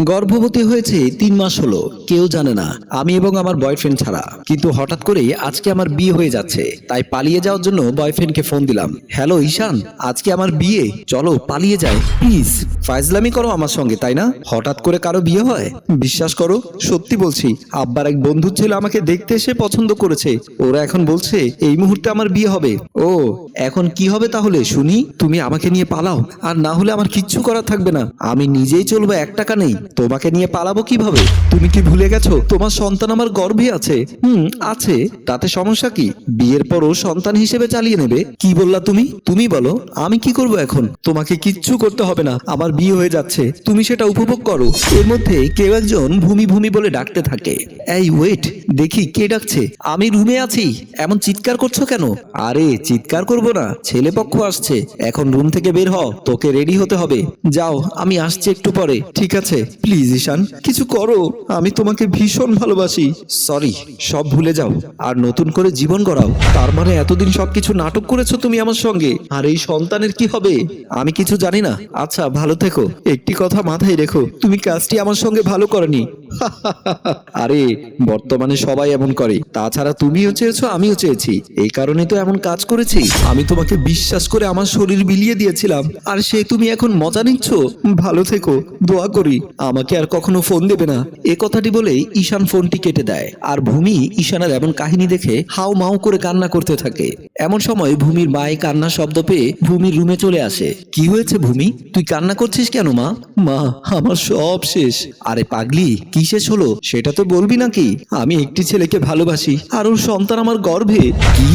গর্ভবতী হয়েছে তিন মাস হলো। কেউ জানে না। আমি এবং আমার বয়ফ্রেন্ড ছাড়া। কিন্তু হঠাৎ করেই আজকে আমার বিয়ে হয়ে যাচ্ছে। তাই পালিয়ে যাওয়ার জন্য বয়ফ্রেন্ডকে ফোন দিলাম। হ্যালো ঈশান। আজকে আমার বিয়ে। চলো, পালিয়ে যাই। প্লিজ ফাইজলামি করো আমার সঙ্গে, তাই না? হঠাৎ করে কারও বিয়ে হয়? বিশ্বাস করো, সত্যি বলছি। আব্বার এক বন্ধু ছিল আমাকে দেখতে এসে পছন্দ করেছে। ওরা এখন বলছে, এই মুহূর্তে আমার বিয়ে হবে। ও, এখন কি হবে তাহলে, শুনি? তুমি আমাকে নিয়ে পালাও। আর না হলে আমার কিচ্ছু করার থাকবে না। আমি নিজেই চলবো এক টাকা নেই। তোমাকে নিয়ে পালাবো কীভাবে? তুমি কি ভুলে গেছো? তোমার সন্তান আমার গর্ভে আছে। হুম, আছে। তাতে সমস্যা কি? বিয়ের পরও সন্তান হিসেবে চালিয়ে নেবে। কি বললা তুমি? তুমি বলো। আমি কি করব এখন? তোমাকে কিচ্ছু করতে হবে না। আমার বিয়ে হয়ে যাচ্ছে। তুমি সেটা উপভোগ করো। এর মধ্যে কেউ একজন ভূমি ভূমি বলে ডাকতে থাকে। এই ওয়েট দেখি কে ডাকছে। আমি রুমে আছি। এমন চিৎকার করছ কেন? আরে, চিৎকার করব না। ছেলে পক্ষ আসছে। এখন রুম থেকে বের হ তোকে রেডি হতে হবে। যাও, আমি আসছি একটু পরে। ঠিক আছে। প্লিজ ঈশান কিছু করো। আমি তোমাকে ভীষণ ভালোবাসি। সরি সব ভুলে যাও। আর নতুন করে জীবন গড়াও। তার মানে এতদিন সবকিছু নাটক করেছ তুমি আমার সঙ্গে। আর এই সন্তানের কি হবে? আমি কিছু জানি না। আচ্ছা ভালো থেকো। একটি কথা মাথায় রেখো। তুমি কাজটি আমার সঙ্গে ভালো করনি। আরে, বর্তমানে সবাই এমন করে। তাছাড়া তুমিও চেয়েছো, আমিও চেয়েছি। এই কারণে তো এমন কাজ করেছি। আমি তোমাকে বিশ্বাস করে আমার শরীর বিলিয়ে দিয়েছিলাম। আর সে তুমি এখন মজা নিচ্ছ? ভালো থেকো, দোয়া করি। আমাকে আর কখনো ফোন দেবে না। এ কথাটি বলেই ঈশান ফোনটি কেটে দেয়। আর ভূমি ঈশানের এমন কাহিনী দেখে হাও মাও করে কান্না করতে থাকে। এমন সময় ভূমির মায়ে কান্না শব্দ পেয়ে ভূমির রুমে চলে আসে। কি হয়েছে ভূমি? তুই কান্না করছিস কেন মা? মা, আমার সব শেষ। আরে পাগলি, কি শেষ হলো, সেটা তো বলবি নাকি? আমি একটি ছেলেকে ভালোবাসি, আর ওর সন্তান আমার গর্ভে। কি?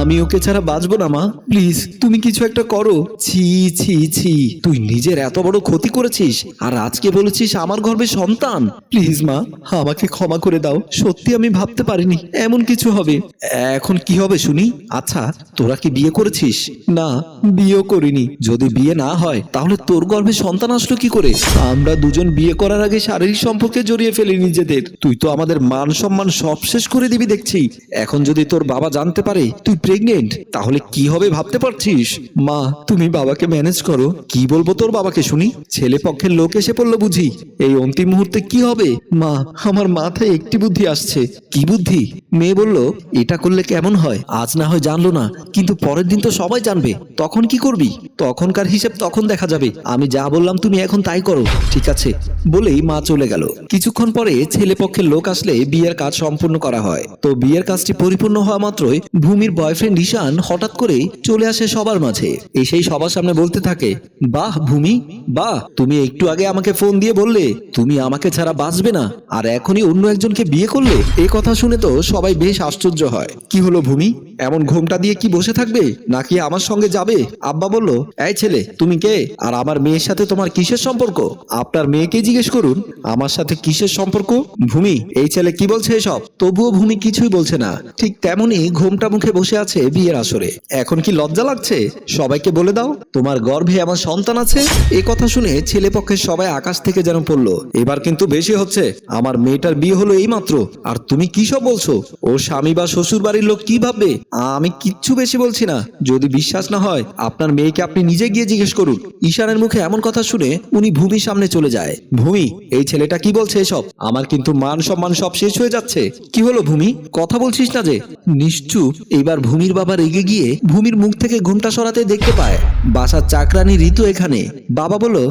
আমি ওকে ছাড়া বাঁচবো না, মা। প্লিজ, তুমি কিছু একটা করো। ছি ছি ছি। তুই নিজের এত বড় ক্ষতি করেছিস, আর আজকে বলেছিস আমার গর্ভে সন্তান। প্লিজ, মা, আমাকে ক্ষমা করে দাও। সত্যি আমি ভাবতে পারিনি, এমন কিছু হবে। এখন কি হবে শুনি? আচ্ছা তোরা কি বিয়ে করেছিস? না, বিয়েও করিনি। যদি বিয়ে না হয়, তাহলে তোর গর্ভে সন্তান আসলো কি করে? আমরা দুজন বিয়ে করার আগে শারীরিক সম্পর্কে জড়িয়ে ফেলি নিজেদের। তুই তো আমাদের মান সম্মান সব শেষ করে দিবি দেখছি। এখন যদি তোর বাবা জানতে পারে তুই প্রেগনেন্ট তাহলে কি হবে ভাবতে পারছিস? মা, তুমি বাবাকে ম্যানেজ করো। কি বলব তোর বাবাকে শুনি? ছেলে পক্ষের লোক এসে পড়ল বুঝি। এই অন্তিম মুহূর্তে কি হবে? মা, আমার মাথায় একটি বুদ্ধি আসছে। কি বুদ্ধি? মেয়ে বলল, এটা করলে কেমন হয়? আজ না হয় জানলো না। কিন্তু পরের দিন তো সবাই জানবে। তখন কি করবি? তখনকার হিসেব তখন দেখা যাবে। আমি যা বললাম তুমি এখন তাই করো। ঠিক আছে। বলেই মা চলে গেল। কিছুক্ষণ পরে ছেলে পক্ষের লোক আসলে বিয়ের কাজ সম্পূর্ণ করা হয়। তো বিয়ের কাজটি পরিপূর্ণ হওয়া মাত্রই ভূমির বয়ফ্রেন্ড ঈশান হঠাৎ করে চলে আসে সবার মাঝে। এসেই সবার সামনে বলতে থাকে, বাহ, ভূমি, বাহ, তুমি একটু আগে আমাকে ফোন দিয়ে বললে, তুমি আমাকে ছাড়া বাঁচবে না, আর এখনই অন্য একজনকে বিয়ে করলে? এ কথা শুনে তো সবাই বেশ আশ্চর্য হয়। কি হলো ভূমি? এমন ঘোমটা দিয়ে কি বসে থাকবে? নাকি আমার সঙ্গে যাবে? আব্বা বলল, এই ছেলে, তুমি কে? আর আমার মেয়ের সাথে তোমার কিসের সম্পর্ক? আপনার মেয়েকে জিজ্ঞেস করুন, আমার সাথে কিসের সম্পর্ক? ভূমি, এই ছেলে কি বলছে এসব? তবুও ভূমি কিছুই বলছে না। ঠিক তেমনি ঘোমটা মুখে বসে আছে বিয়ের আসরে। এখন কি লজ্জা লাগছে? সবাইকে বলে দাও, তোমার গর্ভে আমার সন্তান আছে? এ কথা শুনে ছেলে পক্ষের সবাই আকাশ থেকে যেন পড়ল। এবার কিন্তু বেশি হচ্ছে। আমার মেয়েটার বিয়ে হলো এই মাত্র আর তুমি কি সব বলছো? ও স্বামী বা শ্বশুর বাড়ির লোক কি ভাববে? আমি কিচ্ছু বেশি বলছি না। যদি বিশ্বাস না হয়, আপনার মেয়েকে আপনি নিজে গিয়ে জিজ্ঞেস করুন। ঈশানের মুখে এমন কথা শুনে উনি ভূমির সামনে চলে যায়। ভূমি, এই ছেলেটা কি বলছে? এসব। আমার কিন্তু মান সম্মান সব শেষ হয়ে যাচ্ছে। কি হলো ভূমি? কথা বলছিস না যে? নিশ্চুপ এবার ভূমির বাবা রেগে গিয়ে ভূমির মুখ থেকে ঘুমটা সরাতে দেখতে পায়। বাসার চাকরানি ঋতু এখানে। বাবা বলল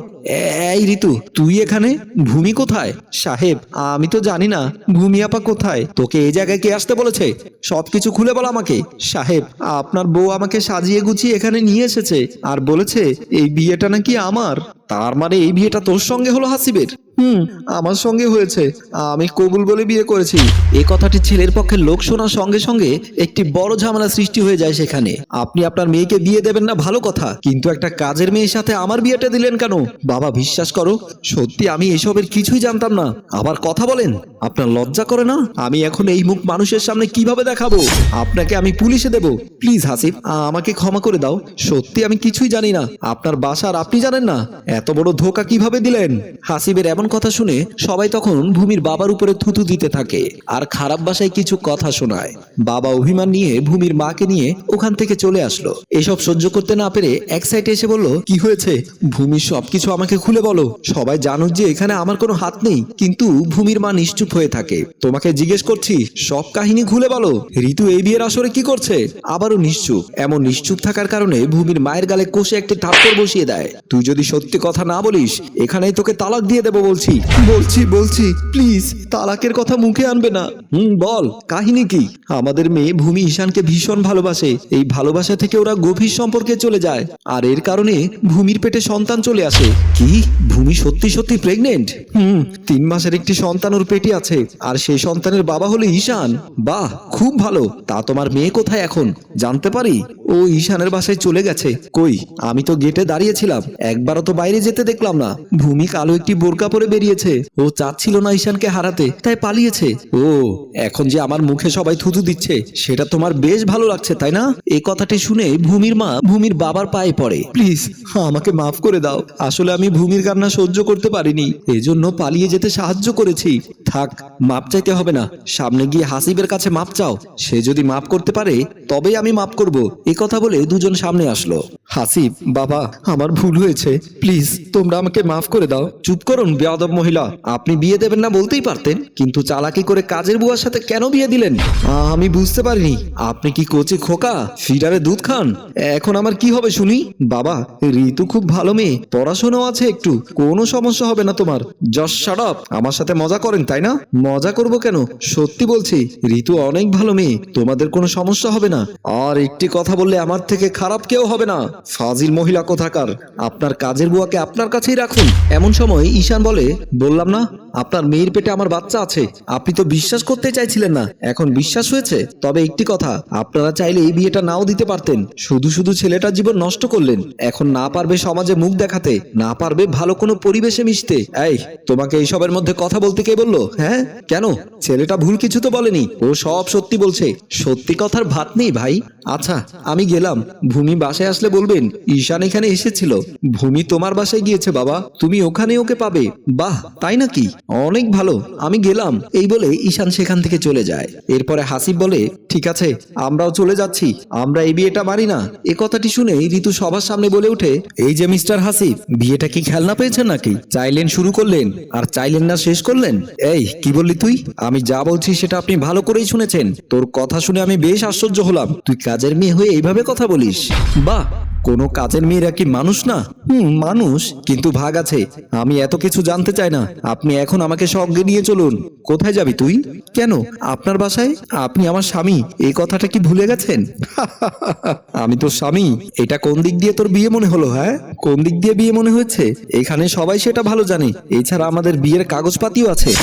এই ঋতু, তুই এখানে? ভূমি কোথায়? সাহেব, আমি তো জানি না, ভূমি আপা কোথায়? তোকে এই জায়গায় কে আসতে বলেছে? সবকিছু খুলে বল আমাকে। সাহেব, আপনার বউ আমাকে সাজিয়ে গুছিয়ে এখানে নিয়ে এসেছে। আর বলেছে, এই বিয়েটা নাকি আমার। তার মানে এই বিয়েটা তোর সঙ্গে হলো হাসিবের। হুম। আমার সঙ্গে হয়েছে। আমি কবুল বলে বিয়ে করেছি। এ কথাটি ছেলের পক্ষে লোক শোনার সঙ্গে সঙ্গে একটি বড় ঝামেলা সৃষ্টি হয়ে যায় সেখানে। আপনি আপনার মেয়েকে বিয়ে দেবেন না ভালো কথা। কিন্তু একটা কাজের মেয়ের সাথে আমার বিয়েটা দিলেন কেন? বাবা বিশ্বাস করো সত্যি আমি এসবের কিছুই জানতাম না। আবার কথা বলেন আপনার লজ্জা করে না? আমি এখন এই মুখ মানুষের সামনে কীভাবে দেখাবো? আপনাকে আমি পুলিশে দেব। প্লিজ হাসিফ আমাকে ক্ষমা করে দাও। সত্যি আমি কিছুই জানি না। আপনার বাসার আপনি জানেন না। এত বড় ধোকা কীভাবে দিলেন? হাসিবের এমন কথা শুনে সবাই তখন ভূমির বাবার উপরে থুতু দিতে থাকে আর খারাপ ভাষায় কিছু কথা শোনায়। বাবা অভিমান নিয়ে ভূমির মাকে নিয়ে ওখান থেকে চলে আসলো। এসব সহ্য করতে না পেরে এক সাইডে এসে বলল, কি হয়েছে? ভূমির সবকিছু আমাকে খুলে বলো। সবাই জানুক যে এখানে আমার কোনো হাত নেই, কিন্তু ভূমির মা নিশ্চুপ হয়ে থাকে। তোমাকে জিজ্ঞেস করছি, সব কাহিনী খুলে বলো। ঋতু এই বিয়ের আসরে কি করছে? আবারও নিশ্চুপ। এমন নিশ্চুপ থাকার কারণে ভূমির মায়ের গালে কষে একটি থাপ্পড় বসিয়ে দেয়। তুই যদি সত্যি কথা না বলিস, এখানেই তোকে তালাক দিয়ে দেবো বলছি। বলছি বলছি। প্লিজ তালাকের কথা মুখে আনবে না। হুম বল। কাহিনী কি? আমাদের মেয়ে ভূমি ঈশানকে ভীষণ ভালোবাসে। এই ভালোবাসা থেকে ওরা গভীর সম্পর্কে চলে যায়। আর এর কারণে ভূমির পেটে সন্তান চলে আসে। কি? ভূমি সত্যি সত্যি প্রেগনেন্ট হুম তিন মাসের একটি সন্তান ওর পেটে আছে। আর সেই সন্তানের বাবা হলো ঈশান। বাহ খুব ভালো। তা তোমার মেয়ে কোথায় এখন? জানতে পারি? ও ঈশানের বাসায় চলে গেছে। কই? আমি তো গেটে দাঁড়িয়েছিলাম। একবারও তো বাইরে যেতে দেখলাম না। ভূমি কালো একটি বোরকা পরে বেরিয়েছে। ও চাচ্ছিল না ঈশানকে হারাতে, তাই পালিয়েছে। ও, এখন যে আমার মুখে সবাই থুতু দিচ্ছে, সেটা তোমার বেশ ভালো লাগছে, তাই না? এই কথাটি শুনে ভূমির মা ভূমির বাবার পায়ে পড়ে। প্লিজ, আমাকে মাফ করে দাও। আসলে আমি ভূমির কান্না সহ্য করতে পারিনি। এজন্য পালিয়ে যেতে সাহায্য করেছি। থাক, মাপ চাইতে হবে না। সামনে গিয়ে হাসিবের কাছে মাপ চাও। সে যদি মাপ করতে পারে, তবেই আমি মাপ করব। এই কথা বলে দুজন সামনে আসলো। হাসিব, বাবা, আমার ভুল হয়েছে। প্লিজ, তোমরা আমাকে মাফ করে দাও। চুপ করুন, বেয়াদব মহিলা। আপনি বিয়ে দেবেন না বলতেই পারতেন, কিন্তু চালাকি করে কাজের বুয়ার সাথে কেন বিয়ে দিলেন? আমি বুঝতে পারিনি। আপনি কি কোচে খোকা? ফিডারে দুধ খান? এখন আমার কি হবে শুনি? বাবা, ঋতু খুব ভালো মেয়ে। পড়াশোনাও আছে একটু। কোনো সমস্যা হবে না তোমার। জশ শাট আমার সাথে মজা করেন, তাই না? মজা করব কেন? সত্যি বলছি, ঋতু অনেক ভালো মেয়ে। তোমাদের কোনো সমস্যা হবে না। আর একটি কথা বললে আমার থেকে খারাপ কেউ হবে না। ফাজিল মহিলা কোথাকার? আপনার কাজের বুয়াকে আপনার কাছেই রাখুন। এমন সময় ঈশান বলে, বললাম না, আপনার মেয়ের পেটে আমার বাচ্চা আছে। আপনি তো বিশ্বাস করতে চাইছিলেন না। এখন বিশ্বাস হয়েছে? তবে একটি কথা, আপনারা চাইলে এই বিয়েটা নাও দিতে পারতেন। শুধু শুধু ছেলেটার জীবন নষ্ট করলেন। এখন না পারবে সমাজে মুখ দেখাতে, না পারবে ভালো কোনো পরিবেশে মিশতে। এই, তোমাকে এইসবের মধ্যে কথা বলতে কে বলল? হ্যাঁ? কেন? ছেলেটা ভুল কিছু তো বলেনি। ও সব সত্যি বলছে। সত্যি কথার ভাত নেই ভাই। আচ্ছা আমি গেলাম। ভূমি বাসায় আসলে বলবেন, ঈশান এখানে এসেছিল। ভূমি তোমার বাসায় গিয়েছে বাবা। তুমি ওখানে ওকে পাবে। বাহ, তাই নাকি? অনেক ভালো। আমি গেলাম। এই বলে ঈশান সেখান থেকে চলে যায়। এরপরে হাসিব বলে, ঠিক আছে, আমরাও চলে যাচ্ছি। আমরা এই বিয়েটা মানি না। এ কথাটি শুনে ঋতু সবার সামনে বলে উঠে এই যে মিস্টার হাসিব, বিয়েটা কি খেলনা পেয়েছেন নাকি? চাইলেন শুরু করলেন, আর চাইলেন না শেষ করলেন? এই, কি বললি তুই? আমি যা বলছি সেটা আপনি ভালো করেই শুনেছেন। তোর কথা শুনে আমি বেশ আশ্চর্য হলাম। তুই কাজের মেয়ে হয়ে এইভাবে কথা বলিস? বাহ, কোনো কাজের মেয়েরা কি মানুষ না? হুম, মানুষ, কিন্তু ভাগ আছে। আমি এত কিছু জানতে চাই না। আপনি এখন আমাকে সঙ্গে নিয়ে চলুন। কোথায় যাবি তুই? কেন? আপনার বাসায়? আপনি আমার স্বামী। এই কথাটা কি ভুলে গেছেন? আমি তোর স্বামী। এটা কোন দিক দিয়ে তোর বিয়ে মনে হলো হ্যাঁ? কোন দিক দিয়ে বিয়ে মনে হয়েছে? এখানে সবাই সেটা ভালো জানে। এছাড়া আমাদের বিয়ের কাগজপাতিও আছে।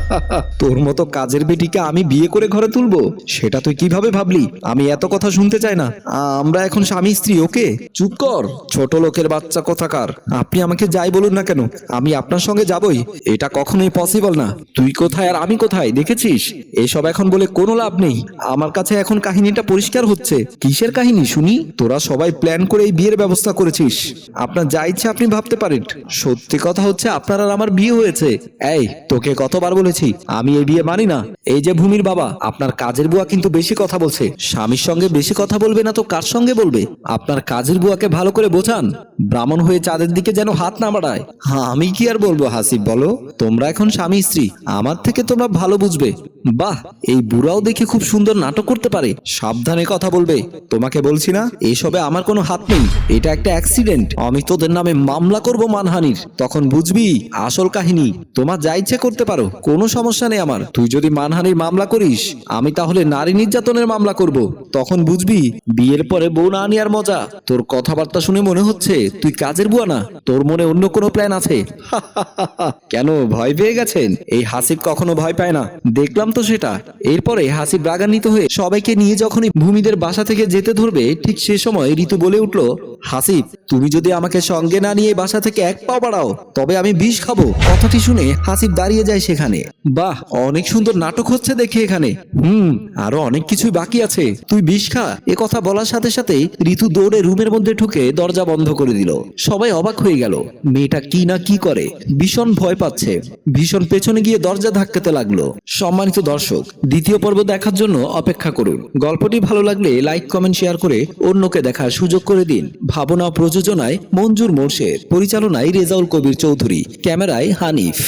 তোর মতো কাজের বেটিকে আমি বিয়ে করে ঘরে তুলবো? সেটা তুই কীভাবে ভাবলি? আমি এত কথা শুনতে চাই না। আমরা এখন স্বামী স্ত্রী ওকে? চুপ কর। ছোট লোকের বাচ্চা কোথাকার? আপনি আমাকে যাই বলুন না কেন? আমি আপনার সঙ্গে যাবই। এটা কখনোই পসিবল না। তুই কোথায় আর আমি কোথায় দেখেছিস? এসব এখন বলে কোনো লাভ নেই। আমার কাছে এখন কাহিনীটা পরিষ্কার হচ্ছে। কিসের কাহিনী শুনি? তোরা সবাই প্ল্যান করে এই বিয়ের ব্যবস্থা করেছিস। আপনার যা ইচ্ছে আপনি ভাবতে পারেন। সত্যি কথা হচ্ছে আপনার আর আমার বিয়ে হয়েছে। এই তোকে কতবার বলেছি আমি এই বিয়ে মানি না। এই যে ভূমির বাবা আপনার কাজের বুয়া কিন্তু বেশি কথা বলছে। স্বামীর সঙ্গে বেশি কথা বলবে না তো কার সঙ্গে বলবে? আপনার কাজের বুয়াকে ভালো করে বোঝান। ব্রাহ্মণ হয়ে চাঁদের দিকে যেন হাত না বাড়ায়। হ্যাঁ আমি কি আর বলব হাসিব বলো? তোমরা এখন স্বামী স্ত্রী, আমার থেকে তোমরা ভালো বুঝবে। বাহ, এই বুড়াও দেখে খুব সুন্দর নাটক করতে পারে। সাবধানে কথা বলবে। তোমাকে বলছি না, এসবে আমার কোনো হাত নেই। এটা একটা অ্যাক্সিডেন্ট। আমি তোদের নামে মামলা করব মানহানির। তখন বুঝবি, আসল কাহিনী। তোমার যা ইচ্ছে করতে পারো, কোনো সমস্যা নেই আমার। তুই যদি মানহানির মামলা করিস, আমি তাহলে নারী নির্যাতনের মামলা করব। তখন বুঝবি, বিয়ের পরে বউ না নেওয়ার মজা। তোর কথাবার্তা শুনে মনে হচ্ছে, তুই কাজের বুয়া না। তোর মনে অন্য কোনো প্ল্যান আছে। কেন, ভয় পেয়ে গেছেন? এই হাসিব কখনো ভয় পায় না। দেখলাম তো সেটা। এরপরে হাসিব রাগান্বিত হয়ে সবাইকে নিয়ে যখনই ভূমিদের বাসা থেকে যেতে ধরবে, ঠিক সে সময় ঋতু বলে উঠল হাসিব, তুমি যদি আমাকে সঙ্গে না নিয়ে বাসা থেকে এক পা বাড়াও, তবে আমি বিষ খাব। কথাটি শুনে হাসিব দাঁড়িয়ে যায় সেখানে। বাহ, অনেক সুন্দর নাটক হচ্ছে দেখে এখানে। হুম, আরও অনেক কিছুই বাকি আছে। তুই বিষ খা। এ কথা বলার সাথে সাথেই ঋতু দৌড়ে রুমের মধ্যে ঢুকে দরজা বন্ধ করে দিল। সবাই অবাক হয়ে গেল, মেয়েটা কি না কি করে? ভীষণ ভয় পাচ্ছে। ভীষণ পেছনে গিয়ে দরজা ধাক্কাতে লাগল। সম্মানিত দর্শক, দ্বিতীয় পর্ব দেখার জন্য অপেক্ষা করুন। গল্পটি ভালো লাগলে লাইক, কমেন্ট, শেয়ার করে অন্যকে দেখার সুযোগ করে দিন। ভাবনা প্রযোজনায় মঞ্জুর মোর্শেদ পরিচালনায় রেজাউল কবির চৌধুরী ক্যামেরায় হানিফ।